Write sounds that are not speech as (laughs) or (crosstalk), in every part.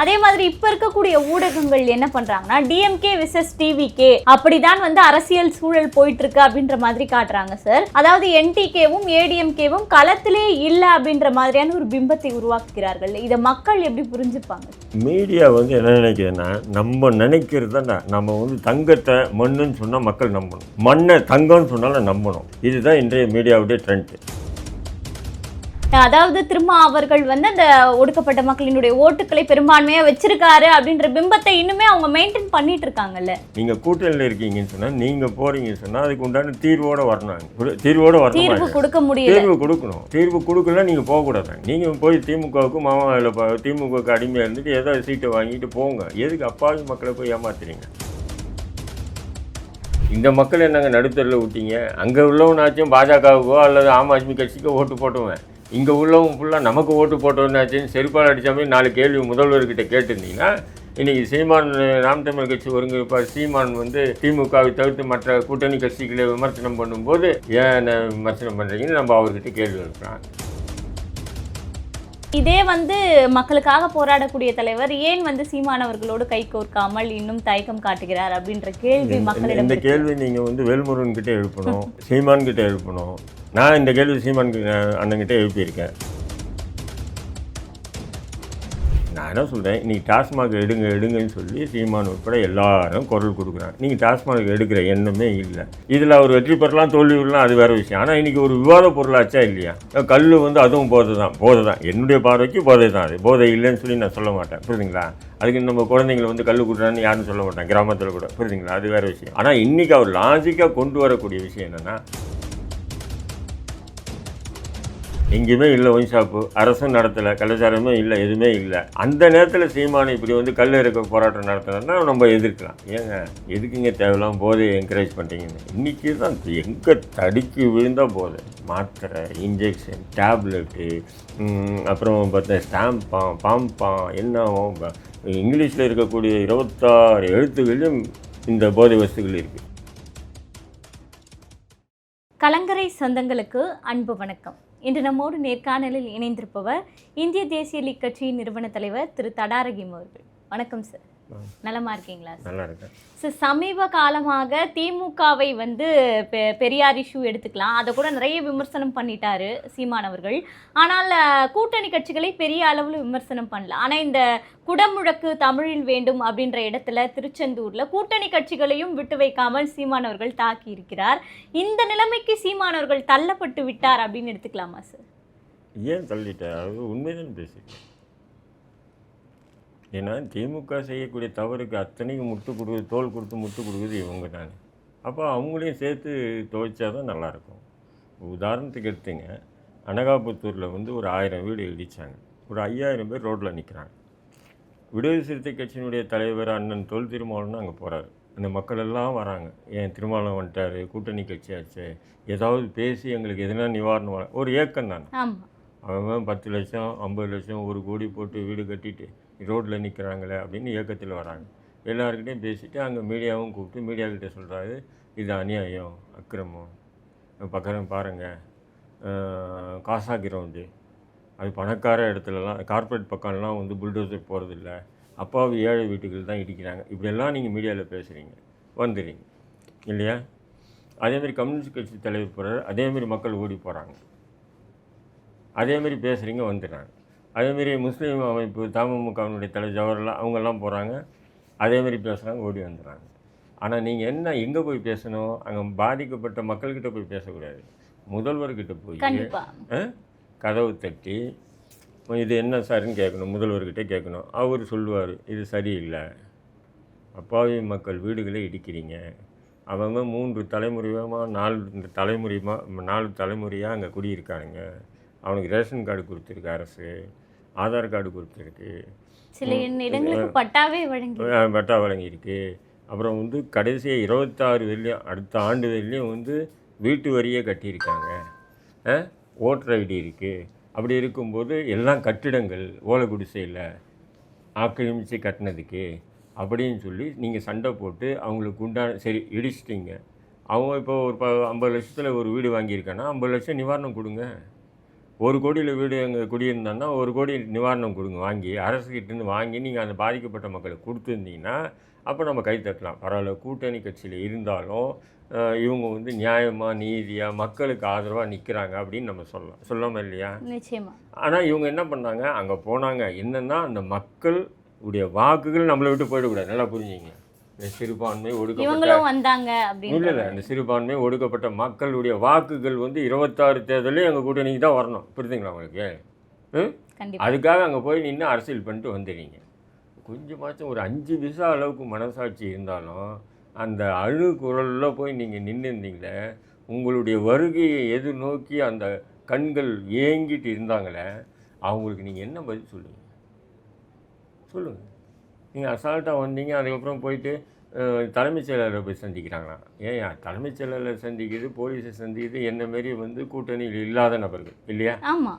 அதே மாதிரி இப்ப இருக்கக்கூடிய ஊடகங்கள் என்ன பண்றாங்கன்னா டிஎம்கே விசஸ் டிவிகே அப்படிதான் வந்து அரசியல் சூழல் போயிட்டு இருக்கு அப்படின்ற மாதிரி காட்டுறாங்க சார் அதாவது என்டிகேவும் ஏடிஎம்கேவும் களத்திலே இல்ல அப்படின்ற மாதிரியான ஒரு பிம்பத்தை உருவாக்குகிறார்கள். இதை மக்கள் எப்படி புரிஞ்சுப்பாங்க? மீடியா வந்து என்ன நினைக்குதுன்னா நம்ம நினைக்கிறது நம்ம வந்து தங்கத்தை மண்ணுன்னு சொன்னால் மக்கள் நம்பணும். மண்ணை தங்கம்னு சொன்னாலும் நம்பணும். இதுதான் இன்றைய மீடியாவுடைய ட்ரெண்ட் அதாவது திரும்ப அவர்கள் வந்து அந்த ஒடுக்கப்பட்ட மக்களினுடைய ஓட்டுக்களை பெரும்பான்மையா வச்சிருக்காரு அப்படின்ற பிம்பத்தை இன்னுமே அவங்க மெயின்டைன் பண்ணிட்டு இருக்காங்கல்ல நீங்கள் கூட்டணியில் இருக்கீங்கன்னு சொன்னால் நீங்கள் போகிறீங்கன்னு சொன்னால் அதுக்கு உண்டான தீர்வோடு வரணும் தீர்வோடு தீர்வு வரணும் கொடுக்க முடியல. தீர்வு கொடுக்கணும். தீர்வு கொடுக்கல நீங்கள் போகக்கூடாது. நீங்கள் போய் திமுகவுக்கு மாமாவில் திமுகவுக்கு அடிமையாக இருந்துட்டு ஏதோ சீட்டை வாங்கிட்டு போங்க. எதுக்கு அப்பாவி மக்களை போய் ஏமாத்துறீங்க? இந்த மக்கள் என்னங்க நடுத்தரில் விட்டீங்க அங்கே உள்ளவனாச்சும் பாஜகவுக்கோ அல்லது ஆம் ஆத்மி கட்சிக்கோ ஓட்டு போட்டுவேன். இங்கே உள்ளவங்க ஃபுல்லாக நமக்கு ஓட்டு போட்டவனாச்சும் செருப்பால் அடித்தாமே நாலு கேள்வி முதல்வர்கிட்ட கேட்டிருந்தீங்கன்னா இன்றைக்கி சீமான் நாம் தமிழ் கட்சி ஒருங்கிணைப்பார் சீமான் வந்து திமுகவை தவிர்த்து மற்ற கூட்டணி கட்சிகளை விமர்சனம் பண்ணும்போது ஏன் விமர்சனம் பண்ணுறீங்கன்னு நம்ம அவர்கிட்ட கேள்வி எழுப்பலாம் இதே வந்து மக்களுக்காக போராடக்கூடிய தலைவர் ஏன் வந்து சீமானவர்களோடு கை கோர்க்காமல் இன்னும் தயக்கம் காட்டுகிறார் அப்படின்ற கேள்வி மக்களிடம் இந்த கேள்வி நீங்கள் வந்து வேல்முருகன் கிட்ட எழுப்பணும் சீமான் கிட்ட எழுப்பணும். நான் இந்த கேள்வி சீமான் கிட்ட அண்ணன்கிட்ட எழுப்பியிருக்கேன். நான் என்ன சொல்கிறேன் நீ டாஸ்மாக் எடுங்க எடுங்கன்னு சொல்லி சீமான் உட்பட எல்லாரும் குரல் கொடுக்குறாங்க. நீங்கள் டாஸ்மாக் எடுக்கிற எண்ணமே இல்லை. இதில் அவர் வெற்றி பெறலாம் தோல்வி பெறலாம் அது வேறு விஷயம். ஆனால் இன்றைக்கி ஒரு விவாத பொருளாச்சா இல்லையா? கல் வந்து அதுவும் போதை தான் போதை தான் என்னுடைய பார்வைக்கு போதை தான் அது. போதை இல்லைன்னு சொல்லி நான் சொல்ல மாட்டேன். புரியுதுங்களா? அதுக்கு நம்ம குழந்தைங்களை வந்து கல் கொடுறான்னு யாரும் சொல்ல மாட்டேன் கிராமத்தில் கூட. புரியுதுங்களா? அது வேறு விஷயம். ஆனால் இன்றைக்கி அவர் லாஜிக்காக கொண்டு வரக்கூடிய விஷயம் என்னென்னா எங்கேயுமே இல்லை ஒயின் ஷாப்பு. அரசும் நடத்தலை கலாச்சாரமே இல்லை எதுவுமே இல்லை. அந்த நேரத்தில் சீமானை இப்படி வந்து கல் இருக்க போராட்டம் நடத்தினா நம்ம எதிர்க்கலாம். ஏங்க எதுக்குங்க தேவையில்லாம் போதை என்கரேஜ் பண்ணுறீங்கன்னு இன்றைக்கி தான் எங்கே தடுக்கி விழுந்தால் போதை. மாத்திரை இன்ஜெக்ஷன் டேப்லெட்டு அப்புறம் பார்த்தா ஸ்டாம்பாம் பாம்பாம் என்ன இங்கிலீஷில் இருக்கக்கூடிய இருபத்தாறு எழுத்துகளிலும் இந்த போதை வஸ்துகள் இருக்குது கலங்கரை சொந்தங்களுக்கு அன்பு வணக்கம். இன்று நம்மோடு நேர்காணலில் இணைந்திருப்பவர் இந்திய தேசிய லீக் கட்சியின் நிறுவன தலைவர் திரு தடாரகிம் அவர்கள். வணக்கம் சார் நலமா இருக்கீங்களா சார் நல்லா இருக்கேன். சார் சமீப காலமாக திமுகவை வந்து பெ- பெரியார் இஷ்யூ எடுத்துக்கலாம். அதை கூட நிறைய விமர்சனம் பண்ணிட்டாரு சீமான் அவர்கள். ஆனால் கூட்டணி கட்சிகளை பெரிய அளவில் விமர்சனம் பண்ணல. ஆனால் இந்த குடமுழக்கு தமிழில் வேண்டும் அப்படின்ற இடத்துல திருச்செந்தூர்ல கூட்டணி கட்சிகளையும் விட்டு வைக்காமல் சீமான் அவர்கள் தாக்கி இருக்கிறார். இந்த நிலைமைக்கு சீமான் அவர்கள் தள்ளப்பட்டு விட்டார் அப்படின்னு எடுத்துக்கலாமா சார் ஏன் தள்ளிட்ட அது உண்மைதான் பேசிட்டேன் ஏன்னா திமுக செய்யக்கூடிய தவறுக்கு அத்தனைக்கும் முட்டு கொடுக்குது தோல் கொடுத்து முட்டு கொடுக்குறது இவங்க தானே. அப்போ அவங்களையும் சேர்த்து துவைச்சா தான் நல்லாயிருக்கும். உதாரணத்துக்கு எடுத்துங்க அனகாபுத்தூரில் வந்து ஒரு ஆயிரம் வீடு இடித்தாங்க ஒரு ஐயாயிரம் பேர் ரோட்டில் நிற்கிறாங்க விடுதலை சிறுத்தை கட்சியினுடைய தலைவர் அண்ணன் தொல் திருமாவளவன் அங்கே போகிறாரு அந்த மக்கள் எல்லாம் வராங்க. ஏன் திருமாவளவன் வந்துட்டாரு கூட்டணி கட்சியாச்சு ஏதாவது பேசி எங்களுக்கு எதுனா நிவாரணம் வர- ஒரு ஏக்கம் தானே அவன் பத்து லட்சம் ஐம்பது லட்சம் ஒரு கோடி போட்டு வீடு கட்டிட்டு ரோட்டில் நிற்கிறாங்களே அப்படின்னு இயக்கத்தில் வராங்க. எல்லாருக்கிட்டையும் பேசிவிட்டு அங்கே மீடியாவும் கூப்பிட்டு மீடியாக்கிட்ட சொல்கிறாரு இது அநியாயம் அக்கிரமம். பக்கம் பாருங்கள் காசா கிரவுண்டு. அது பணக்கார இடத்துலலாம் கார்ப்பரேட் பக்கம்லாம் வந்து புல்டோசர் போகிறதில்ல அப்பாவு ஏழை வீட்டுகள் தான் இடிக்கிறாங்க. இப்படியெல்லாம் நீங்கள் மீடியாவில் பேசுகிறீங்க வந்துடுறீங்க. இல்லையா? அதேமாரி கம்யூனிஸ்ட் கட்சி தலைவர் போகிறார் அதேமாதிரி மக்கள் ஓடி போகிறாங்க அதேமாரி பேசுகிறீங்க வந்துடுறாங்க. அதேமாரி முஸ்லீம் அமைப்பு தமுமுகவினுடைய தலைவர் ஜவஹர்லால் அவங்கெல்லாம் போகிறாங்க அதேமாரி பேசுகிறாங்க ஓடி வந்துடுறாங்க ஆனால் நீங்கள் என்ன எங்கே போய் பேசணும்? அங்கே பாதிக்கப்பட்ட மக்கள்கிட்ட போய் பேசக்கூடாது. முதல்வர்கிட்ட போய்? கதவு தட்டி இது என்ன சார்னு கேட்கணும் முதல்வர்கிட்ட கேட்கணும். அவர் சொல்லுவார் இது சரியில்லை. அப்பாவி மக்கள் வீடுகளை இடிக்கிறீங்க. அவங்க மூன்று தலைமுறையாக நாலு தலைமுறையாக நாலு தலைமுறையாக அங்கே குடியிருக்காங்க அவனுக்கு ரேஷன் கார்டு கொடுத்துருக்கு அரசு. ஆதார் கார்டு கொடுத்துருக்கு சில இடங்களுக்கு பட்டாவே வழங்கி பட்டா வழங்கியிருக்கு. அப்புறம் வந்து கடைசியாக இருபத்தாறு வெள்ளியும் அடுத்த ஆண்டு வெள்ளியும் வந்து வீட்டு வரியே கட்டியிருக்காங்க. ஓட்டர் ஐடி இருக்குது அப்படி இருக்கும்போது எல்லாம் கட்டிடங்கள் ஓலை குடிசையில் ஆக்கிரமித்து கட்டினதுக்கு அப்படின்னு சொல்லி நீங்கள் சண்டை போட்டு அவங்களுக்கு உண்டான சரி இடிச்சிட்டிங்க. அவங்க இப்போ ஒரு ப ஐம்பது லட்சத்தில் ஒரு வீடு வாங்கியிருக்காங்கன்னா ஐம்பது லட்சம் நிவாரணம் கொடுங்க. ஒரு கோடியில் வீடு எங்கள் குடியிருந்தோன்னா ஒரு கோடி நிவாரணம் கொடுங்க வாங்கி அரசுக்கிட்டேருந்து வாங்கி நீங்கள் அந்த பாதிக்கப்பட்ட மக்களுக்கு கொடுத்துருந்தீங்கன்னா அப்போ நம்ம கை தட்டலாம். பரவாயில்ல கூட்டணி கட்சியில் இருந்தாலும் இவங்க வந்து நியாயமாக நீதியாக மக்களுக்கு ஆதரவாக நிற்கிறாங்க அப்படின்னு நம்ம சொல்லலாம். சொல்லாமல் இல்லையா? நிச்சயமா. ஆனால் இவங்க என்ன பண்ணாங்க? அங்கே போனாங்க. என்னென்னா அந்த மக்கள் உடைய வாக்குகள் நம்மளை விட்டு போயிடக்கூடாது. நல்லா புரிஞ்சுங்க சிறுபான்மை ஒடுக்கப்பட்ட இல்லை இல்லை இந்த சிறுபான்மை ஒடுக்கப்பட்ட மக்களுடைய வாக்குகள் வந்து இருபத்தாறு தேர்தலே எங்கள் கூட்டணிக்கு தான் வரணும். புரியுதுங்களா உங்களுக்கு? அதுக்காக அங்கே போய் நின்று அரசியல் பண்ணிட்டு வந்துடுறீங்க கொஞ்சமாச்சும் ஒரு அஞ்சு விசா அளவுக்கு மனசாட்சி இருந்தாலும் அந்த அழு குரலில் போய் நீங்கள் நின்று இருந்தீங்களே உங்களுடைய வருகையை எதிர்நோக்கி அந்த கண்கள் ஏங்கிட்டு இருந்தாங்களே அவங்களுக்கு நீங்கள் என்ன பதில் சொல்லுங்கள் சொல்லுங்கள் நீங்கள் அசால்ட்டாக வந்தீங்க அதுக்கப்புறம் போயிட்டு தலைமைச் செயலரை போய் சந்திக்கிறாங்களாம் ஏன் தலைமைச் செயலரை சந்திக்குது போலீஸை சந்திக்குது என்ன மாரி வந்து கூட்டணியில் இல்லாத நபர்கள் இல்லையா? ஆமா.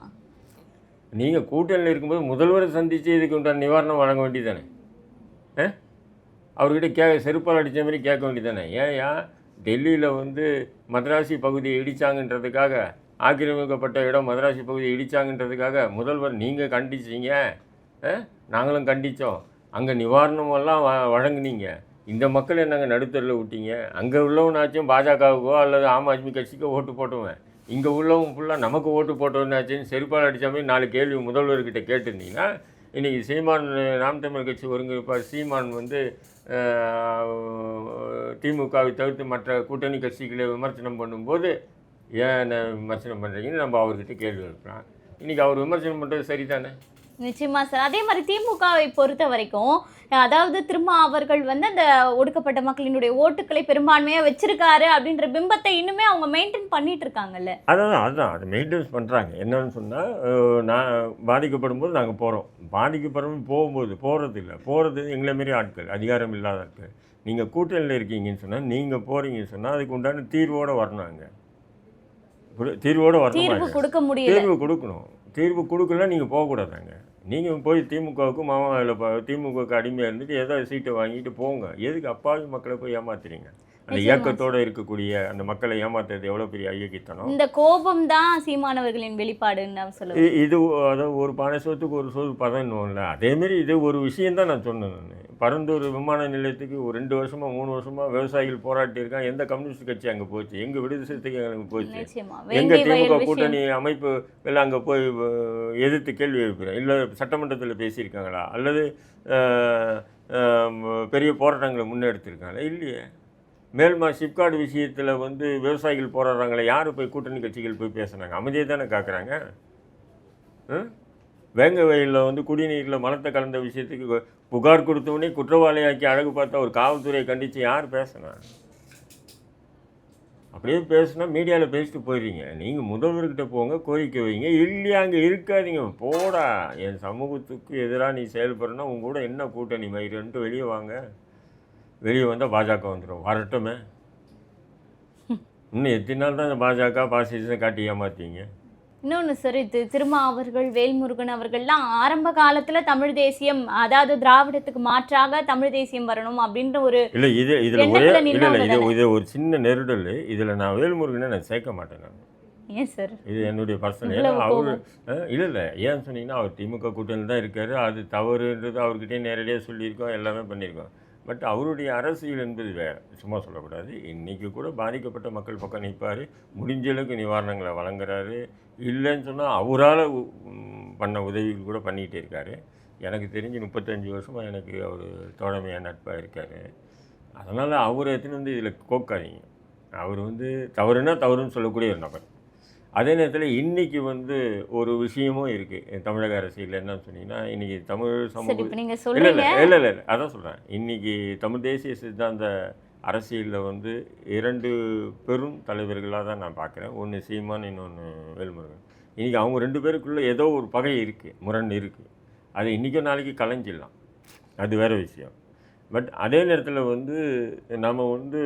நீங்கள் கூட்டணியில் இருக்கும்போது முதல்வரை சந்தித்து இதுக்கு உண்டான நிவாரணம் வழங்க வேண்டியதானே ஆ? அவர்கிட்ட கே செருப்பால் அடித்த மாதிரி கேட்க வேண்டியதானே ஏன்யா டெல்லியில் வந்து மதராசி பகுதியை இடித்தாங்கன்றதுக்காக ஆக்கிரமிக்கப்பட்ட இடம் மதராசி பகுதியை இடித்தாங்கன்றதுக்காக முதல்வர் நீங்கள் கண்டிச்சீங்க ஆ? நாங்களும் கண்டித்தோம் அங்கே நிவாரணமெல்லாம் வ வழங்குனீங்க. இந்த மக்கள் என்னங்க நடுத்தரில் விட்டீங்க அங்கே உள்ளவனாச்சும் பாஜகவுக்கோ அல்லது ஆம் ஆத்மி கட்சிக்கோ ஓட்டு போட்டுவேன். இங்கே உள்ளவங்க ஃபுல்லாக நமக்கு ஓட்டு போட்டவனாச்சுன்னு செருப்பால் அடித்த மாதிரி நாலு கேள்வி முதல்வர்கிட்ட கேட்டிருந்தீங்கன்னா இன்றைக்கி சீமான் நாம் தமிழ் கட்சி ஒருங்கிணைப்பார் சீமான் வந்து திமுகவை தவிர்த்து மற்ற கூட்டணி கட்சிகளை விமர்சனம் பண்ணும்போது ஏன் என்ன விமர்சனம் பண்ணுறீங்கன்னு நம்ம அவர்கிட்ட கேள்வி எழுப்புறான் இன்றைக்கி அவர் விமர்சனம் பண்ணுறது சரிதானே? நிச்சயமா சார் அதே மாதிரி திமுகவை பொறுத்த வரைக்கும் அதாவது திரும்ப அவர்கள் வந்து அந்த ஒடுக்கப்பட்ட மக்களினுடைய ஓட்டுக்களை பெரும்பான்மையா வச்சிருக்காரு அப்படின்ற பிம்பத்தை இன்னுமே அவங்க மெயின்டைன் பண்ணிட்டு இருக்காங்கல்ல. அதான் அதான். அதை மெயின்டைன்ஸ் பண்ணுறாங்க என்னன்னு சொன்னால் நான் பாதிக்கப்படும் போது நாங்கள் போகிறோம் பாதிக்கப்படும் போகும்போது போகிறது இல்லை. போகிறது எங்களை மாரி ஆட்கள் அதிகாரம் இல்லாத ஆட்கள். நீங்கள் கூட்டணியில் இருக்கீங்கன்னு சொன்னால் நீங்கள் போகிறீங்கன்னு சொன்னால் அதுக்கு உண்டான தீர்வோடு வரணுங்க தீர்வோடு தீர்வு வரணும் கொடுக்க முடியல. தீர்வு கொடுக்கணும். தீர்வு கொடுக்கலாம் நீங்கள் போகக்கூடாதாங்க. நீங்கள் போய் திமுகவுக்கு மாமாவில் திமுகவுக்கு அடிமையாக இருந்துட்டு ஏதோ சீட்டை வாங்கிட்டு போங்க. எதுக்கு அப்பாவி மக்களை போய் ஏமாத்துறீங்க? அந்த. இயக்கத்தோடு இருக்கக்கூடிய அந்த மக்களை ஏமாத்துறது எவ்வளோ பெரிய ஐயக்கித்தனம்? இந்த கோபம் தான் சீமானவர்களின் வெளிப்பாடுன்னு சொல்லுவேன் இது அதாவது ஒரு பானை சோத்துக்கு ஒரு சோறு பதன்னுவோம்ல அதேமாரி இது ஒரு விஷயம் தான் நான் சொன்னேன் நான். பரந்தூர் விமான நிலையத்துக்கு ஒரு ரெண்டு வருஷமா மூணு வருஷமா விவசாயிகள் போராட்டி இருக்கான் எந்த கம்யூனிஸ்ட் கட்சி அங்கே போச்சு? எங்க விடுதலை சிறுத்தைகள் அங்கே போச்சு? நிச்சயமா. எங்க வேங்கை திமுக கூட்டணி அமைப்பு எல்லாம் அங்கே போய் எதிர்த்து கேள்வி எழுப்புறேன். இல்லை சட்டமன்றத்தில் பேசியிருக்காங்களா? அல்லது பெரிய போராட்டங்களை முன்னெடுத்திருக்காங்களா? இல்லையே. மேல்மா சிப்காட் விஷயத்தில் வந்து விவசாயிகள் போராடுறாங்களே யார் போய் கூட்டணி கட்சிகள் போய் பேசுனாங்க அமைதியை தானே காக்குறாங்க? ம்? வேங்க வயலில் வந்து குடிநீரில் மலத்தை கலந்த விஷயத்துக்கு புகார் கொடுத்தவொடனே குற்றவாளியாக்கி அழகு பார்த்தா ஒரு காவல்துறையை கண்டித்து யார் பேசுனா? அப்படியே பேசுனா மீடியாவில் பேசிட்டு போயிடுறீங்க. நீங்கள் முதல்வர்கிட்ட போங்க கோரிக்கை வைங்க. இல்லையா அங்கே இருக்காதீங்க. போடா. என் சமூகத்துக்கு எதிராக நீ செயல்படுறனா உங்க கூட என்ன கூட்டணி? மயிருன்ட்டு வெளியே வாங்க. வெளியே வந்தால் பாஜக வந்துடும் வரட்டுமே. இன்னும் எத்தனை நாள் தான் இந்த பாஜக பாசிசம் காட்டி ஏமாத்தீங்க? இன்னொன்று சார் இது திருமா அவர்கள் வேல்முருகன் அவர்கள்லாம் ஆரம்ப காலத்துல தமிழ் தேசியம் அதாவது திராவிடத்துக்கு மாற்றாக தமிழ் தேசியம் வரணும் அப்படின்ற ஒரு இல்லை இது இதில் ஒரே இல்லை இது. இது ஒரு சின்ன நெருடல். இதில் நான் வேல்முருகனை நான் சேர்க்க மாட்டேன் நான். ஏன் சார் இது என்னுடைய பர்சன் இவ்வளவு ஏன்னா அவர். இல்லை இல்லை ஏன்னு சொன்னீங்கன்னா அவர் திமுக கூட்டணியில் தான் இருக்கார். அது தவறுன்றது அவர்கிட்டயே நேரடியாக சொல்லியிருக்கோம் எல்லாமே பண்ணியிருக்கோம். பட் அவருடைய அரசியல் என்பது வேறு சும்மா சொல்லக்கூடாது. இன்றைக்கி கூட பாதிக்கப்பட்ட மக்கள் பக்கம் நிற்பார். முடிஞ்ச அளவுக்கு நிவாரணங்களை வழங்குறாரு. இல்லைன்னு சொன்னால் அவரால் பண்ண உதவிகள் கூட பண்ணிகிட்டே இருக்கார். எனக்கு தெரிஞ்சு முப்பத்தஞ்சு வருஷமாக எனக்கு அவர் தோழமையாக நட்பாக இருக்கார். அதனால் அவரை எடுத்துன்னு வந்து இதில் கோக்காதீங்க. அவர் வந்து தவறுனா தவறுன்னு சொல்லக்கூடிய ஒரு நபர். அதே நேரத்தில் இன்றைக்கி வந்து ஒரு விஷயமும் இருக்குது தமிழக அரசியல் என்னன்னு சொன்னீங்கன்னா இன்றைக்கி தமிழ் சமூக இல்லை இல்லை இல்லை இல்லை அதான் சொல்கிறேன் இன்றைக்கி தமிழ் தேசிய சித்தாந்த அரசியலில் வந்து இரண்டு பெரும் தலைவர்களாக தான் நான் பார்க்குறேன் ஒன்று சீமான் இன்னொன்று வேல்முருகன். இன்றைக்கி அவங்க ரெண்டு பேருக்குள்ளே ஏதோ ஒரு பகை இருக்குது முரண் இருக்குது அது இன்றைக்கும் நாளைக்கு கலைஞ்சிடலாம். அது வேறு விஷயம். பட் அதே நேரத்தில் வந்து நம்ம வந்து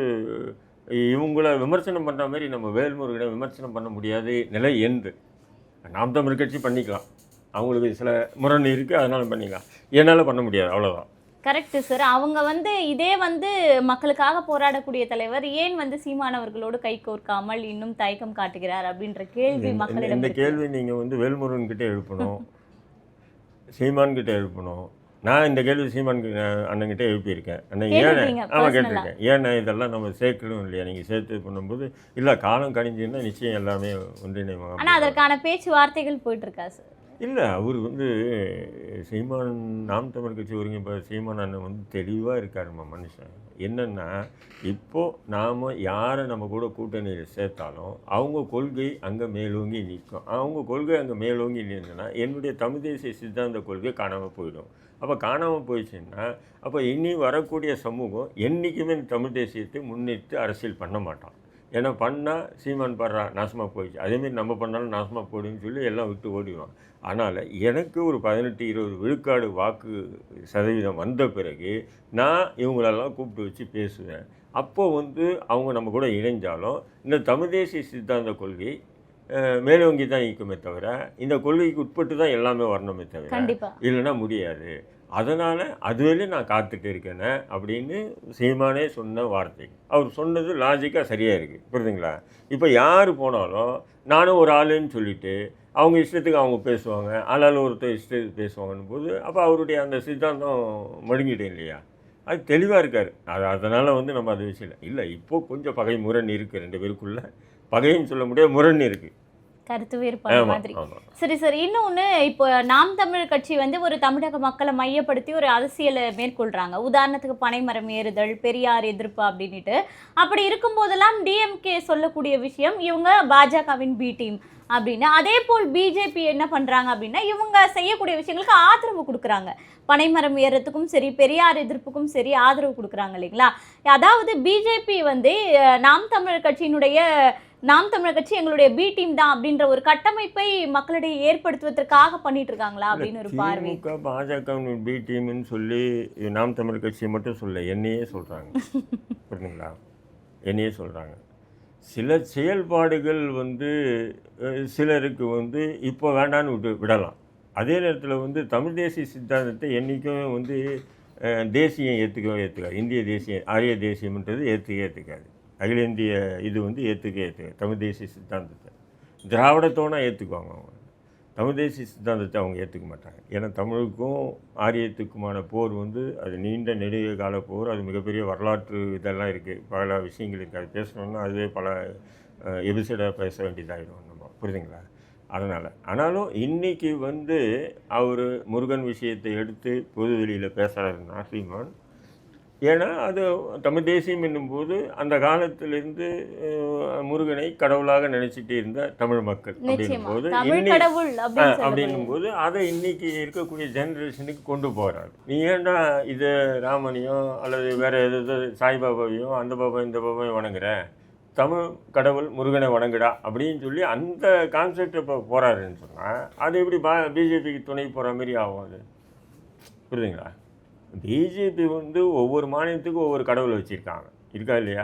இவங்கள விமர்சனம் பண்ணுற மாதிரி நம்ம வேல்முருகனை விமர்சனம் பண்ண முடியாது நிலை என்று நாம் தமிழ் கட்சி பண்ணிக்கலாம். அவங்களுக்கு சில முரண் இருக்குது அதனால் பண்ணிக்கலாம். என்னால் பண்ண முடியாது அவ்வளோதான் கரெக்ட் சார் அவங்க வந்து இதே வந்து மக்களுக்காக போராடக்கூடிய தலைவர் ஏன் வந்து சீமானவர்களோடு கை கோர்க்காமல் இன்னும் தயக்கம் காட்டுகிறார் அப்படின்ற கேள்வி மக்களிடம் இந்த. கேள்வி நீங்கள் வந்து வேல்முருகன் கிட்ட எழுப்பணும். சீமான் கிட்ட எழுப்பணும். நான் இந்த கேள்வி சீமான் கிட்ட- அண்ணன்கிட்ட எழுப்பியிருக்கேன். அண்ணன் ஏன் ஆமாம்? கேட்டிருக்கேன். ஏன்னா இதெல்லாம் நம்ம சேர்க்கணும் இல்லையா? நீங்கள் சேர்த்து பண்ணும்போது இல்லை காலம் கணிஞ்சுன்னா நிச்சயம் எல்லாமே ஒன்றிணைவாங்க ஆனா அதற்கான பேச்சுவார்த்தைகள் போயிட்டு இருக்கா சார்? இல்லை அவர் வந்து சீமான் நாம் தமிழ் கட்சி ஒருங்கிணைப்பு சீமான் அண்ணன் வந்து தெளிவாக இருக்காருமா மனுஷன். என்னென்னா இப்போது நாம் யாரை நம்ம கூட கூட்டணியில் சேர்த்தாலும் அவங்க கொள்கை அங்கே மேலோங்கி நிற்கும். அவங்க கொள்கை அங்கே மேலோங்கி நின்றுன்னா என்னுடைய தமிழ் தேசிய சித்தாந்த கொள்கை காணாமல் போயிடும். அப்போ காணாமல் போயிடுச்சுன்னா அப்போ இனி வரக்கூடிய சமூகம் என்றைக்குமே இந்த தமிழ் தேசியத்தை முன்னிட்டு அரசியல் பண்ண மாட்டான். ஏன்னா பண்ணால் சீமான் படுறா நாசமாக போயிடுச்சு. அதேமாரி நம்ம பண்ணாலும் நாசமாக போயிடுன்னு சொல்லி எல்லாம் விட்டு ஓடிடுவான். அதனால் எனக்கு ஒரு பதினெட்டு இருபது விழுக்காடு வாக்கு சதவீதம் வந்த பிறகு நான் இவங்களெல்லாம் கூப்பிட்டு வச்சு பேசுவேன். அப்போது வந்து அவங்க நம்ம கூட இணைஞ்சாலும் இந்த தமிழ் தேசிய சித்தாந்த கொள்கை மேலோங்கி தான் இருக்குமே தவிர இந்த கொள்கைக்கு உட்பட்டு தான் எல்லாமே வரணுமே தவிர இல்லைன்னா முடியாது. அதனால் அதுவரை நான் காத்துட்டு இருக்கேனே அப்படின்னு சீமானே சொன்ன வார்த்தை. அவர் சொன்னது லாஜிக்காக சரியாக இருக்குது புரியுதுங்களா? இப்போ யார் போனாலும் நானும் ஒரு ஆளுன்னு சொல்லிட்டு அவங்க இஷ்டத்துக்கு அவங்க பேசுவாங்க ஆளால் ஒருத்தர் இஷ்டத்துக்கு பேசுவாங்கன்னு போது அப்போ அவருடைய அந்த சித்தாந்தம் மழுங்கிடும் இல்லையா? அது தெளிவாக இருக்கார். அது அதனால் வந்து நம்ம அது விஷயம் இல்லை இல்லை இப்போ கொஞ்சம் பகை முரண் இருக்குது ரெண்டு பேருக்குள்ள. பகைன்னு சொல்ல முடியாது முரண் இருக்குது கருத்து வேறுபாடு மாதிரி. சரி சார். இன்னொன்று இப்போ நாம் தமிழ் கட்சி வந்து ஒரு தமிழக மக்களை மையப்படுத்தி ஒரு அரசியலை மேற்கொள்றாங்க. உதாரணத்துக்கு பனைமரம் ஏறுதல் பெரியார் எதிர்ப்பு அப்படின்ட்டு அப்படி இருக்கும்போதெல்லாம் டிஎம்கே சொல்லக்கூடிய விஷயம் இவங்க பாஜகவின் பி டீம் அப்படின்னு. அதே போல் பிஜேபி என்ன பண்ணுறாங்க அப்படின்னா இவங்க செய்யக்கூடிய விஷயங்களுக்கு ஆதரவு கொடுக்குறாங்க. பனைமரம் ஏறத்துக்கும் சரி பெரியார் எதிர்ப்புக்கும் சரி ஆதரவு கொடுக்குறாங்க இல்லைங்களா? அதாவது பிஜேபி வந்து நாம் தமிழர் கட்சியினுடைய நாம் தமிழர் கட்சி எங்களுடைய பி டீம் தான் அப்படின்ற ஒரு கட்டமைப்பை மக்களிடையே ஏற்படுத்துவதற்காக பண்ணிட்டு இருக்காங்களா அப்படின்னு ஒரு பார்வை. பாஜக பி டீம்னு சொல்லி நாம் தமிழ் கட்சியை மட்டும் சொல்ல என்னையே சொல்கிறாங்க (laughs) புரியுதுங்களா என்னையே சொல்கிறாங்க சில செயல்பாடுகள் வந்து சிலருக்கு வந்து இப்போ வேண்டான்னு விட்டு விடலாம். அதே நேரத்தில் வந்து தமிழ் தேசிய சித்தாந்தத்தை என்றைக்கும் வந்து தேசியம் ஏற்றுக்கவே ஏற்றுக்காது இந்திய தேசியம் ஆரிய தேசியம்ன்றது ஏற்றுக்க ஏற்றுக்காது அகில இந்திய இது வந்து ஏற்றுக்க ஏற்றுக்க தமிழ் தேசிய சித்தாந்தத்தை. திராவிடத்தோனா ஏற்றுக்குவாங்க அவங்க. தமிழ் தேசிய சித்தாந்தத்தை அவங்க ஏற்றுக்க மாட்டாங்க. ஏன்னா தமிழுக்கும் ஆரியத்துக்குமான போர் வந்து அது நீண்ட நெடுக கால போர். அது மிகப்பெரிய வரலாற்று இதெல்லாம் இருக்குது பல விஷயங்கள் இருக்குது அது பேசணுன்னா அதுவே பல எபிசைடாக பேச வேண்டியதாகிடும் நம்ம. புரியுதுங்களா? அதனால். ஆனாலும் இன்றைக்கி வந்து அவர் முருகன் விஷயத்தை எடுத்து பொது வெளியில் பேசுகிறாருன்னா சீமான் ஏன்னா அது தமிழ் தேசியம் என்னும்போது அந்த காலத்திலிருந்து முருகனை கடவுளாக நினைச்சிட்டு இருந்த தமிழ் மக்கள் நிச்சயமா. அப்படின்னும்போது தமிழ் இன்னைக்கு கடவுள் அப்படின்னு சொல்லப்படுது. அப்படின்னும் போது அதை இன்னைக்கு இருக்கக்கூடிய ஜெனரேஷனுக்கு கொண்டு போகிறாரு நீ ஏன்டா இது ராமனையோ அல்லது வேற எதாவது சாய்பாபாவையும் அந்த பாபா இந்த பாபாவையும் வணங்குற? தமிழ் கடவுள் முருகனை வணங்குடா அப்படின்னு சொல்லி அந்த கான்செப்ட் இப்போ போகிறாருன்னு சொன்னால் அது எப்படி பா பிஜேபிக்கு துணை போகிற மாதிரி ஆகும் அது? புரியுதுங்களா? பிஜேபி வந்து ஒவ்வொரு மாநிலத்துக்கும் ஒவ்வொரு கடவுளை வச்சுருக்காங்க. இருக்கா இல்லையா?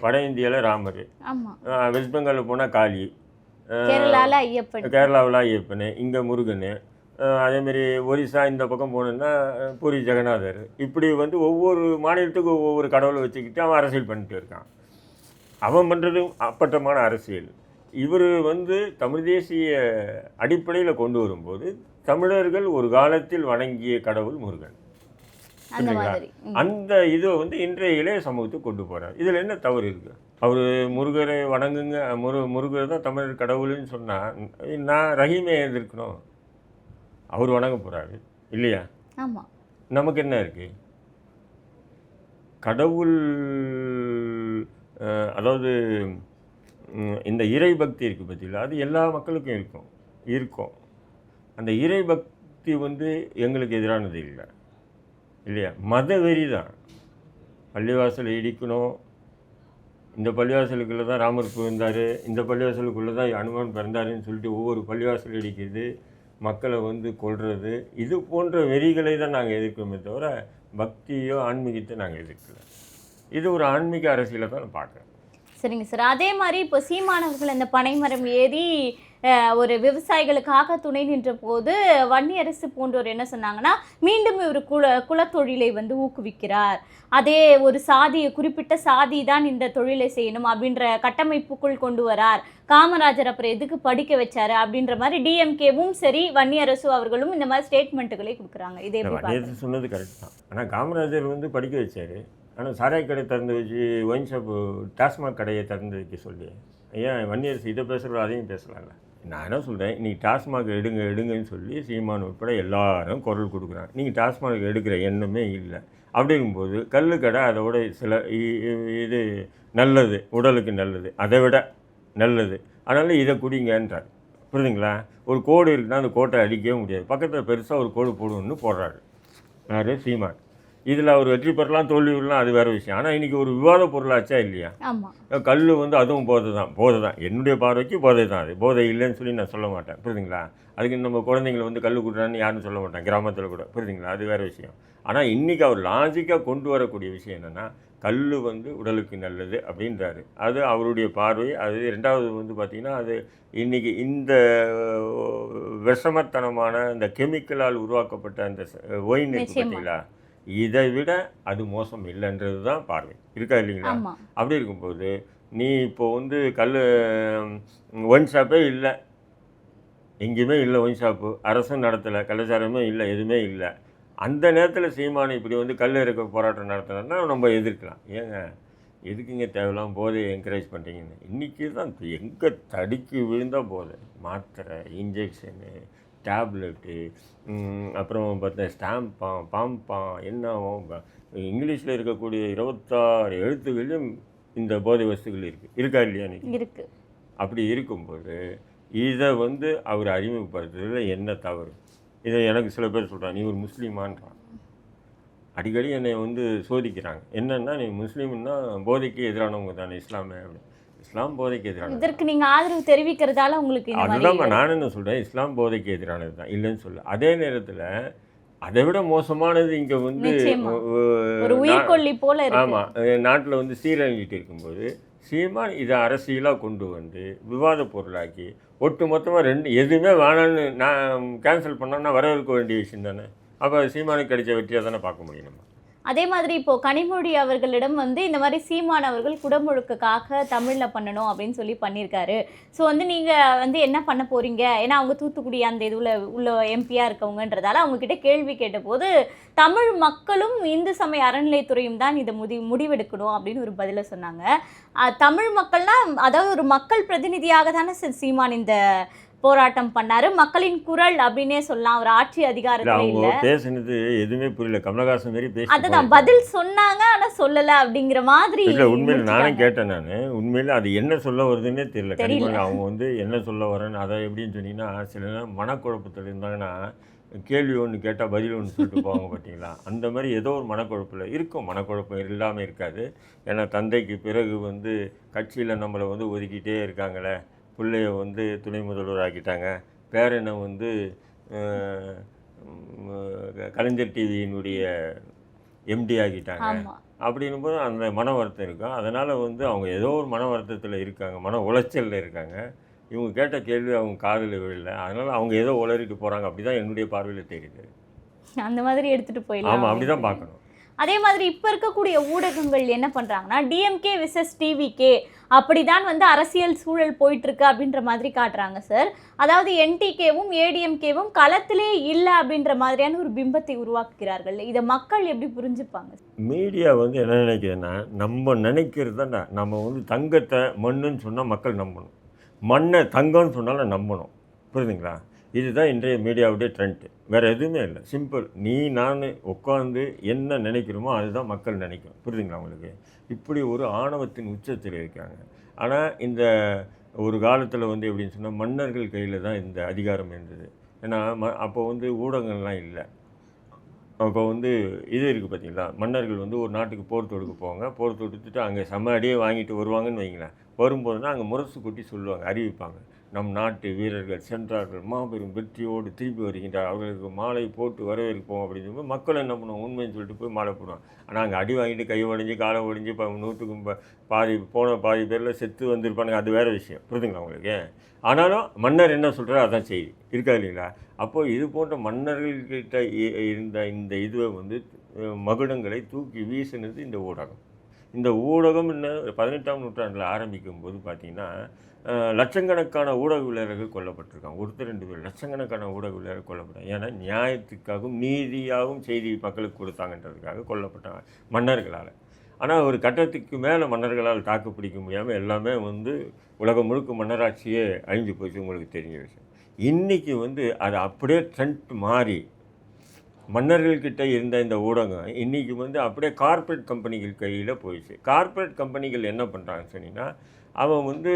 வட இந்தியாவில் ராமர். வெஸ்ட் பெங்காலில் போனால் காளி. கேரளாவில் ஐயப்பன் இங்கே முருகன் அதேமாரி ஒரிசா இந்த பக்கம் போனோன்னா அஹ் பூரி ஜெகநாதர். இப்படி வந்து ஒவ்வொரு மாநிலத்துக்கும் ஒவ்வொரு கடவுளை வச்சுக்கிட்டு அவன் அரசியல் பண்ணிட்டு இருக்கான். அவன் பண்ணுறதும் அப்பட்டமான அரசியல். இவர் வந்து தமிழ் தேசிய அடிப்படையில் கொண்டு வரும்போது தமிழர்கள் ஒரு காலத்தில் வணங்கிய கடவுள் முருகன். ம். அந்த இதை வந்து இன்றைய இளைய சமூகத்துக்கு கொண்டு போகிறார் இதில் என்ன தவறு இருக்குது அவர் முருகரை வணங்குங்க முரு முருகர் தான் தமிழர் கடவுள்னு சொன்னால் நான் ரஹீமை எதிர்க்கணும் அவர் வணங்க போகிறாரு இல்லையா? ஆமா. நமக்கு என்ன இருக்குது கடவுள் அதாவது இந்த இறை பக்தி இருக்குது பார்த்தீங்களா அது எல்லா மக்களுக்கும் இருக்கும் இருக்கும். அந்த இறை பக்தி வந்து எங்களுக்கு எதிரானது இல்லை. இல்லையா? மத வெறி தான் பள்ளிவாசலை இடிக்கணும். இந்த பள்ளிவாசலுக்குள்ளே தான் ராமர் பிறந்தார் இந்த பள்ளிவாசலுக்குள்ளே தான் அனுமன் பிறந்தாருன்னு சொல்லிட்டு ஒவ்வொரு பள்ளிவாசல் இடிக்கிறது மக்களை வந்து கொல்றது இது போன்ற வெறிகளை தான் நாங்கள் எதிர்க்கிறோமே தவிர பக்தியோ ஆன்மீகத்தை நாங்கள் எதிர்க்கல. இது ஒரு ஆன்மீக அரசியலை தான் நான் பார்க்குறேன். சரிங்க சார். அதே மாதிரி இப்போ சீமானவர்கள் இந்த பனைமரம் ஏறி ஒரு விவசாயிகளுக்காக துணை நின்ற போது வன்னியரசு போன்றோர் என்ன சொன்னாங்கன்னா மீண்டும் ஒரு குல குலத்தொழிலை வந்து ஊக்குவிக்கிறார். அதே ஒரு சாதி குறிப்பிட்ட சாதி தான் இந்த தொழிலை செய்யணும் அப்படின்ற கட்டமைப்புக்குள் கொண்டு வரார். காமராஜர் அப்புறம் எதுக்கு படிக்க வச்சாரு அப்படின்ற மாதிரி டிஎம்கேவும் சரி வன்னியரசு அவர்களும் இந்த மாதிரி ஸ்டேட்மெண்ட்டுகளை கொடுக்குறாங்க. இதே சொன்னது கரெக்ட் தான். ஆனால் காமராஜர் வந்து படிக்க வச்சார். ஆனால் சாராய் கடை திறந்து வச்சு ஒயின் ஷாப்பு டாஸ்மாக் கடையை திறந்து வைக்க சொல்லி ஏன் வன்னியரசு இதை பேசுகிறோம் அதையும் பேசலாம்ல? நான் என்ன சொல்கிறேன் இன்றைக்கி டாஸ்மாக் எடுங்க எடுங்கன்னு சொல்லி சீமான் உட்பட எல்லாரும் குரல் கொடுக்குறாங்க. நீங்கள் டாஸ்மாக் எடுக்கிற எண்ணமே இல்லை. அப்படிங்கும்போது கல்லுக்கடை அதை அதோட சில இ- இது நல்லது உடலுக்கு நல்லது. அதை விட நல்லது. அதனால் இதை குடிங்கன்றார். புரியுதுங்களா? ஒரு கோடு இருக்குன்னா அந்த கோட்டை அடிக்கவே முடியாது. பக்கத்தில் பெருசாக ஒரு கோடு போடுவோம்னு போடுறாரு. யார்? சீமான். இதில் அவர் வெற்றி பெறலாம் தோல்வி விடலாம் அது வேறு விஷயம் ஆனால் இன்றைக்கி ஒரு விவாத பொருளாச்சா இல்லையா கல் வந்து அதுவும் போதை தான் போதை தான் என்னுடைய பார்வைக்கு போதை தான் அது போதை இல்லைன்னு சொல்லி நான் சொல்ல மாட்டேன் புரியுதுங்களா அதுக்கு நம்ம குழந்தைங்களை வந்து கல் குட்டுறான்னு யாரும் சொல்ல மாட்டேன் கிராமத்தில் கூட புரியுதுங்களா அது வேறு விஷயம் ஆனால் இன்றைக்கி அவர் லாஜிக்காக கொண்டு வரக்கூடிய விஷயம் என்னென்னா கல் வந்து உடலுக்கு நல்லது அப்படின்றாரு அது அவருடைய பார்வை அது ரெண்டாவது வந்து பார்த்திங்கன்னா அது இன்றைக்கி இந்த விஷமத்தனமான இந்த கெமிக்கலால் உருவாக்கப்பட்ட அந்த ஒயின். பார்த்தீங்களா இதை விட அது மோசம் இல்லைன்றது தான் பார்வை. இருக்கா இல்லைங்களா? அப்படி இருக்கும்போது நீ இப்போ வந்து கல் ஒயின் ஷாப்பே இல்லை. எங்கேயுமே இல்லை ஒயின் ஷாப்பு அரசும் நடத்தலை கலாச்சாரமே இல்லை எதுவுமே இல்லை. அந்த நேரத்தில் சீமானு இப்படி வந்து கல் இறக்க போராட்டம் நடத்தினா நம்ம எதிர்க்கலாம். ஏங்க எதுக்குங்க தேவையில்லாம போதையை என்கரேஜ் பண்ணுறீங்கன்னு இன்றைக்கி தான் எங்கே தடுக்கி விழுந்தால் போதை? மாத்திரை இன்ஜெக்ஷனு டேப்லெட்டு அப்புறம் பார்த்தா ஸ்டாம்பான் பாம்பான் என்னவும் இங்கிலீஷில் இருக்கக்கூடிய இருபத்தாறு எழுத்துக்களையும் இந்த போதை வஸ்துகள் இருக்குது இருக்கா இல்லையா இருக்கு. அப்படி இருக்கும்போது இதை வந்து அவர் அறிமுகப்படுத்துறதுல என்ன தவறு? இதை எனக்கு சில பேர் சொல்கிறான் நீ ஒரு முஸ்லீமான்றான். அடிக்கடி என்னை வந்து சோதிக்கிறாங்க. என்னன்னா நீ முஸ்லீம்னா போதைக்கு எதிரானவங்க தானே இஸ்லாமே அப்படி இஸ்லாம் போதைக்கு எதிரானது இதற்கு நீங்க ஆதரவு தெரிவிக்கிறதால உங்களுக்கு அதுதான் நான் என்ன சொல்கிறேன் இஸ்லாம் போதைக்கு எதிரானது தான். இல்லைன்னு சொல்ல. அதே நேரத்தில் அதை விட மோசமானது இங்கே வந்து உயிர்கொல்லி போல ஆமாம் நாட்டில் வந்து சீரழிஞ்சிட்டு இருக்கும்போது சீமான் இதை அரசியலாக கொண்டு வந்து விவாத பொருளாக்கி ஒட்டு மொத்தமாக ரெண்டு எதுவுமே வேணான்னு நான் கேன்சல் பண்ணோன்னா வரவேற்க வேண்டிய விஷயம் தானே? அப்போ சீமானுக்கு கிடைச்ச வெற்றியாக தானே பார்க்க முடியும் நம்ம? அதே மாதிரி இப்போ கனிமொழி அவர்களிடம் வந்து இந்த மாதிரி சீமான் அவர்கள் குடமுழுக்குக்காக தமிழில் பண்ணணும் அப்படின்னு சொல்லி பண்ணியிருக்காரு. ஸோ வந்து நீங்கள் வந்து என்ன பண்ண போறீங்க? ஏன்னா அவங்க தூத்துக்குடி அந்த இதுல உள்ள எம்பியாக இருக்கவங்கன்றதால அவங்கக்கிட்ட கேள்வி கேட்டபோது தமிழ் மக்களும் இந்து சமய அறநிலைத்துறையும் தான் இதை முடி முடிவெடுக்கணும் அப்படின்னு ஒரு பதிலை சொன்னாங்க. தமிழ் மக்கள்லாம் அதாவது ஒரு மக்கள் பிரதிநிதியாக தானே சீமான் இந்த போராட்டம் பண்ணாரு. மக்களின் குரல் அப்படின்னே சொல்லலாம். ஒரு ஆட்சி அதிகாரத்துல இல்ல. பேசுனது எதுவுமே புரியல. கமலஹாசன் மாரி பேசி அதுதான் பதில் சொன்னாங்க ஆனா சொல்லல அப்படிங்கிற மாதிரி இல்லை உண்மையில் நானே முடிச்சுட்டாங்க. கேட்டேன் நான். உண்மையில் அது என்ன சொல்ல வருதுன்னே தெரியல. தெரியல. அவங்க வந்து என்ன சொல்ல வரேன்னு அதை எப்படின்னு சொன்னீங்கன்னா சில நேரம் மனக்குழப்பத்தில் இருந்தாங்கன்னா கேள்வி ஒன்று கேட்டால் பதில் ஒன்று சொல்லிட்டு போவாங்க பார்த்தீங்களா அந்த மாதிரி ஏதோ ஒரு மனக்குழப்பில் இருக்கும். மனக்குழப்பம் இல்லாமல் இருக்காது. ஏன்னா தந்தைக்கு பிறகு வந்து கட்சியில் நம்மளை வந்து ஒதுக்கிட்டே இருக்காங்களே. பிள்ளைய வந்து துணை முதல்வர் ஆக்கிட்டாங்க. பேரனை வந்து கலைஞர் டிவியினுடைய எம்டி ஆக்கிட்டாங்க. ஆமா. அப்படின்னும் போது அந்த மன வருத்தம் இருக்கும். அதனால் வந்து அவங்க ஏதோ ஒரு மன வருத்தத்தில் இருக்காங்க மன உளைச்சலில் இருக்காங்க. இவங்க கேட்ட கேள்வி அவங்க காதில் விழல. அதனால் அவங்க ஏதோ உளறிட்டு போகிறாங்க அப்படி தான் என்னுடைய பார்வையில் தெரியுது. அந்த மாதிரி எடுத்துட்டு போயிடலாம் ஆமாம் அப்படி தான் பார்க்கணும். அதே மாதிரி இப்ப இருக்கக்கூடிய ஊடகங்கள் என்ன பண்றாங்கன்னா டிஎம்கே விசஸ் டிவிகே அப்படிதான் வந்து அரசியல் சூழல் போயிட்டு இருக்கு அப்படின்ற மாதிரி காட்டுறாங்க சார் அதாவது என்டிகேவும் ஏடிஎம்கேவும் களத்திலே இல்லை அப்படின்ற மாதிரியான ஒரு பிம்பத்தை உருவாக்குகிறார்கள். இதை மக்கள் எப்படி புரிஞ்சுப்பாங்க? மீடியா வந்து என்ன நினைக்குதுன்னா நம்ம நினைக்கிறது நம்ம வந்து தங்கத்தை மண்ணுன்னு சொன்னால் மக்கள் நம்பணும். மண்ணை தங்கம்னு சொன்னாலும் நம்பணும். புரியுதுங்களா? இதுதான் இன்றைய மீடியாவுடைய ட்ரெண்ட் வேறு எதுவுமே இல்லை. சிம்பிள் நீ நான் உட்காந்து என்ன நினைக்கிறோமோ அதுதான் மக்கள் நினைக்கும். புரியுதுங்களா உங்களுக்கு? இப்படி ஒரு ஆணவத்தின் உச்சத்தில் இருக்காங்க. ஆனால் இந்த ஒரு காலத்தில் வந்து எப்படின்னு சொன்னால் மன்னர்கள் கையில் தான் இந்த அதிகாரம் இருந்தது. ஏன்னா ம அப்போ வந்து ஊடகங்கள்லாம் இல்லை. அப்போ வந்து இது இருக்குது பார்த்தீங்களா மன்னர்கள் வந்து ஒரு நாட்டுக்கு போர் தொடுக்க போவாங்க. போர் தொடுத்துட்டு அங்கே செம்ம அடியே வாங்கிட்டு வருவாங்கன்னு வைங்களேன். வரும்போதுனா அங்கே முரசு கொட்டி சொல்லுவாங்க அறிவிப்பாங்க. நம் நாட்டு வீரர்கள் சென்றார்கள். மாபெரும் வெற்றியோடு திரும்பி வருகின்றார். அவர்களுக்கு மாலை போட்டு வரவேற்போம் அப்படின்னு சொல்லி மக்கள் என்ன பண்ணுவோம் உண்மைன்னு சொல்லிட்டு போய் மாலை போடுவாங்க. ஆனால் அங்கே அடி வாங்கிட்டு கை ஒடிஞ்சு காலை ஒடிஞ்சு இப்போ நூற்றுக்கு பாதி போன பாதி பேரில் செத்து வந்திருப்பானுங்க. அது வேறு விஷயம். புரிதுங்களா உங்களுக்கு? ஆனாலும் மன்னர் என்ன சொல்கிறார் அதான் செய்தி. இருக்கா இல்லைங்களா? அப்போது இது போன்ற மன்னர்கள்கிட்ட இருந்த இந்த இதுவை வந்து மகுடங்களை தூக்கி வீசினது இந்த ஊடகம். இந்த ஊடகம் இன்னும் பதினெட்டாம் நூற்றாண்டில் ஆரம்பிக்கும் போது பார்த்திங்கன்னா லட்சக்கணக்கான ஊடகவியலர்கள் கொல்லப்பட்டிருக்காங்க. ஒருத்தர் ரெண்டு பேர். லட்சக்கணக்கான ஊடகவியலர்கள் கொல்லப்பட்டாங்க. ஏன்னா நியாயத்துக்காகவும் நீதியாகவும் செய்தி மக்களுக்கு கொடுத்தாங்கன்றதுக்காக கொல்லப்பட்டாங்க மன்னர்களால். ஆனால் ஒரு கட்டத்துக்கு மேலே மன்னர்களால் தாக்கு பிடிக்க முடியாமல் எல்லாமே வந்து உலகம் முழுக்க மன்னராட்சியே அழிஞ்சு போச்சு உங்களுக்கு தெரிஞ்ச விஷயம். இன்றைக்கி வந்து அது அப்படியே ட்ரெண்ட் மாறி மன்னர்கள்கிட்ட இருந்த இந்த ஊடகம் இன்றைக்கி வந்து அப்படியே கார்ப்பரேட் கம்பெனிகள் கையில் போயிடுச்சு. கார்ப்பரேட் கம்பெனிகள் என்ன பண்ணுறாங்கன்னு சொன்னீங்கன்னா அவன் வந்து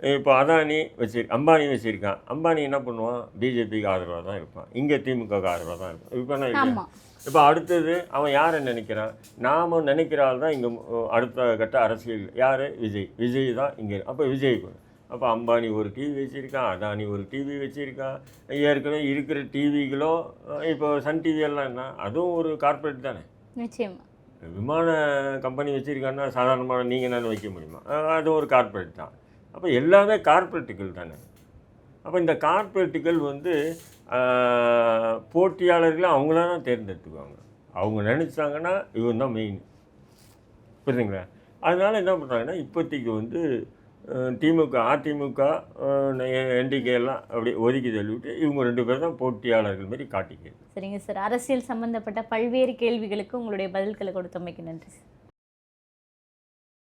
இப்போ அதானி வச்சு அம்பானி வச்சுருக்கான். அம்பானி என்ன பண்ணுவான்? பிஜேபிக்கு ஆதரவாக தான் இருப்பான். இங்கே திமுகவுக்கு ஆதரவாக தான் இருப்பான். இப்போ என்ன இப்போ அடுத்தது அவன் யாரை நினைக்கிறான்? நாம் நினைக்கிற ஆள் தான் இங்கே அடுத்த கட்ட அரசியல். யார்? விஜய். விஜய் தான் இங்கே. அப்போ விஜய் அப்போ அம்பானி ஒரு டிவி வச்சுருக்கான் அதானி ஒரு டிவி வச்சுருக்கான். ஏற்கனவே இருக்கிற டிவிகளும் இப்போ சன் டிவி எல்லாம் என்ன? அதுவும் ஒரு கார்ப்பரேட் தானே. நிச்சயமா. விமான கம்பெனி வச்சுருக்கான்னா சாதாரணமாக நீங்கள் நான் வைக்க முடியுமா? அஹ் அது ஒரு கார்ப்பரேட் தான். அப்போ எல்லாமே கார்ப்பரேட்டுகள் தானே? அப்போ இந்த கார்ப்பரேட்டுகள் வந்து போட்டியாளர்களை அவங்களா தான் தேர்ந்தெடுத்துக்குவாங்க. அவங்க நினச்சாங்கன்னா இவன் தான் மெயின் புரியுதுங்களா? அதனால் என்ன பண்ணுறாங்கன்னா இப்போதைக்கு வந்து திமுக அதிமுக என்டிகே எல்லாம் அப்படி ஒதுக்கி தள்ளிவிட்டு இவங்க ரெண்டு பேரும் தான் போட்டியாளர்கள் மாதிரி காட்டிக்கிறது. சரிங்க சார். அரசியல் சம்மந்தப்பட்ட பல்வேறு கேள்விகளுக்கு உங்களுடைய பதில்களை கொடுத்தமைக்கு நன்றி சார்.